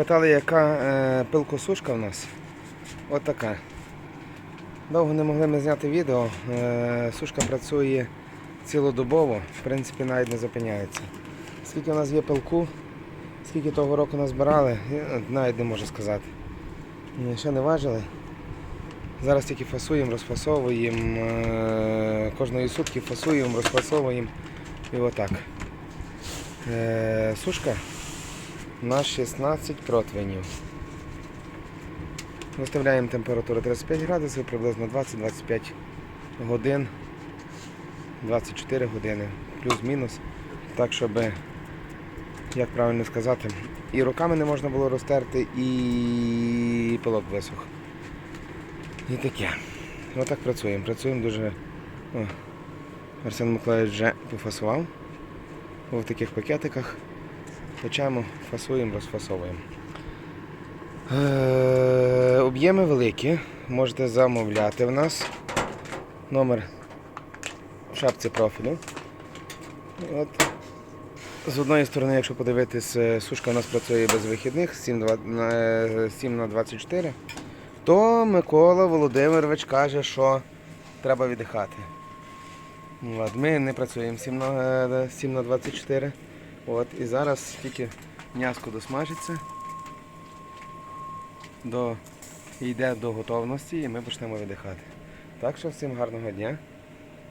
Питали, яка е, пилкосушка в нас. От така. Довго не могли ми зняти відео. Е, сушка працює цілодобово, в принципі, навіть не зупиняється. Скільки у нас є пилку, скільки того року назбирали, навіть не можу сказати. Ще не важили. Зараз тільки фасуємо, розфасовуємо. е, Кожної сутки фасуємо, розфасовуємо. І отак. Е, Сушка на 16 противенів. Виставляємо температуру 35 градусів, приблизно 20-25 годин, 24 години, плюс-мінус. Так, щоб, як правильно сказати, і руками не можна було розтерти, і пилок висох. І таке. Отак працюємо. Працюємо дуже. О, Арсен Миколаївич вже пофасував. В таких пакетиках. Печемо, фасуємо, розфасовуємо. Е, об'єми великі. Можете замовляти в нас. Номер в шапці профілю. От. З одної сторони, якщо подивитись, е, сушка у нас працює без вихідних 7 два- на- е, 7 на 24, то Микола Володимирович каже, що треба віддихати. Ми не працюємо 7 на, е, 7 на 24. От, і зараз тільки м'яско досмажиться, до, йде до готовності і ми почнемо віддихати. Так що всім гарного дня.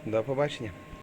До побачення.